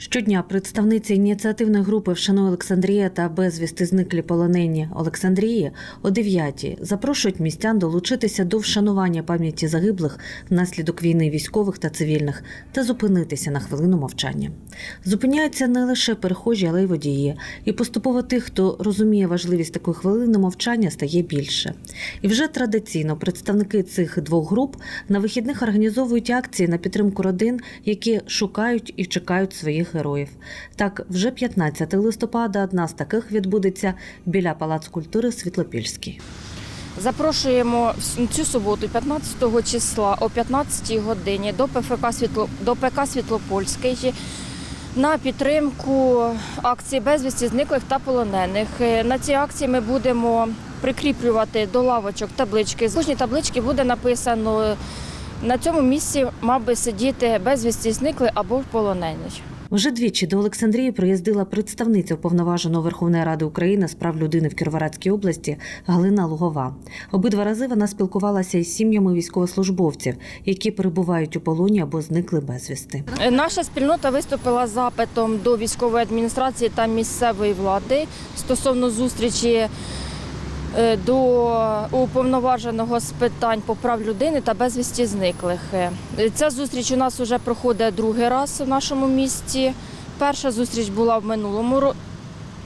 Щодня представниця ініціативної групи «Вшануй Олександрія та безвісти зниклі полонені Олександрії о 9 запрошують містян долучитися до вшанування пам'яті загиблих внаслідок війни військових та цивільних та зупинитися на хвилину мовчання. Зупиняються не лише перехожі, але й водії. І поступово тих, хто розуміє важливість такої хвилини мовчання, стає більше. І вже традиційно представники цих двох груп на вихідних організовують акції на підтримку родин, які шукають і чекають своїх героїв. Так, вже 15 листопада одна з таких відбудеться біля Палацу культури Світлопільський. Запрошуємо цю суботу, 15 числа о 15 годині до ПФК Світло до ПК Світлопольський на підтримку акції безвісті зниклих та полонених. Е, На цій акції ми будемо прикріплювати до лавочок таблички. З кожній таблички буде написано на цьому місці мав би сидіти безвісті зникли або полонений. Вже двічі до Олександрії приїздила представниця уповноваженого Верховної Ради України з прав людини в Кіровоградській області Галина Лугова. Обидва рази вона спілкувалася із сім'ями військовослужбовців, які перебувають у полоні або зникли безвісти. Наша спільнота виступила запитом до військової адміністрації та місцевої влади стосовно зустрічі до уповноваженого з питань по прав людини та безвісті зниклих. Е, Ця зустріч у нас вже проходить другий раз в нашому місті. Перша зустріч була в минулому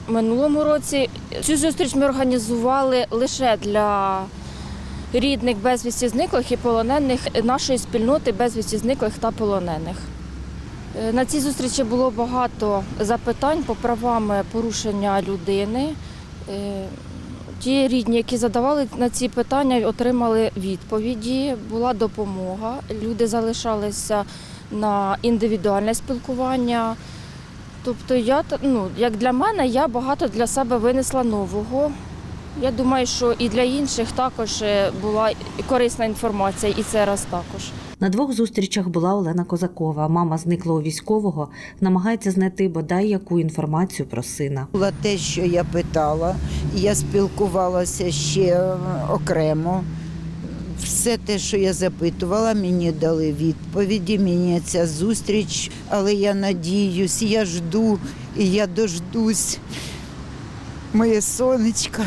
минулому році. Цю зустріч ми організували лише для рідних безвісті зниклих і полонених нашої спільноти безвісті зниклих та полонених. Е, На цій зустрічі було багато запитань по правам порушення людини. Ті рідні, які задавали на ці питання, отримали відповіді, була допомога. Люди залишалися на індивідуальне спілкування. Тобто, я ну, як для мене, я багато для себе винесла нового. Я думаю, що і для інших також е, була корисна інформація, і це раз також. На двох зустрічах була Олена Козакова. Мама зниклого військового намагається знайти бодай яку інформацію про сина. Було те, що я питала, я спілкувалася ще е, окремо. Все те, що я запитувала, мені дали відповіді. Мені ця зустріч, але я надіюсь, я жду і я дождусь. Моє сонечко.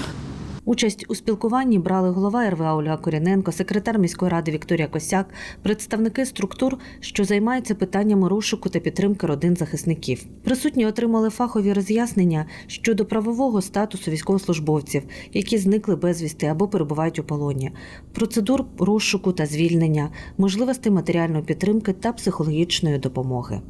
Участь у спілкуванні брали голова РВА Ольга Коріненко, секретар міської ради Вікторія Косяк, представники структур, що займаються питаннями розшуку та підтримки родин захисників. Присутні отримали фахові роз'яснення щодо правового статусу військовослужбовців, які зникли безвісти або перебувають у полоні, процедур розшуку та звільнення, можливостей матеріальної підтримки та психологічної допомоги.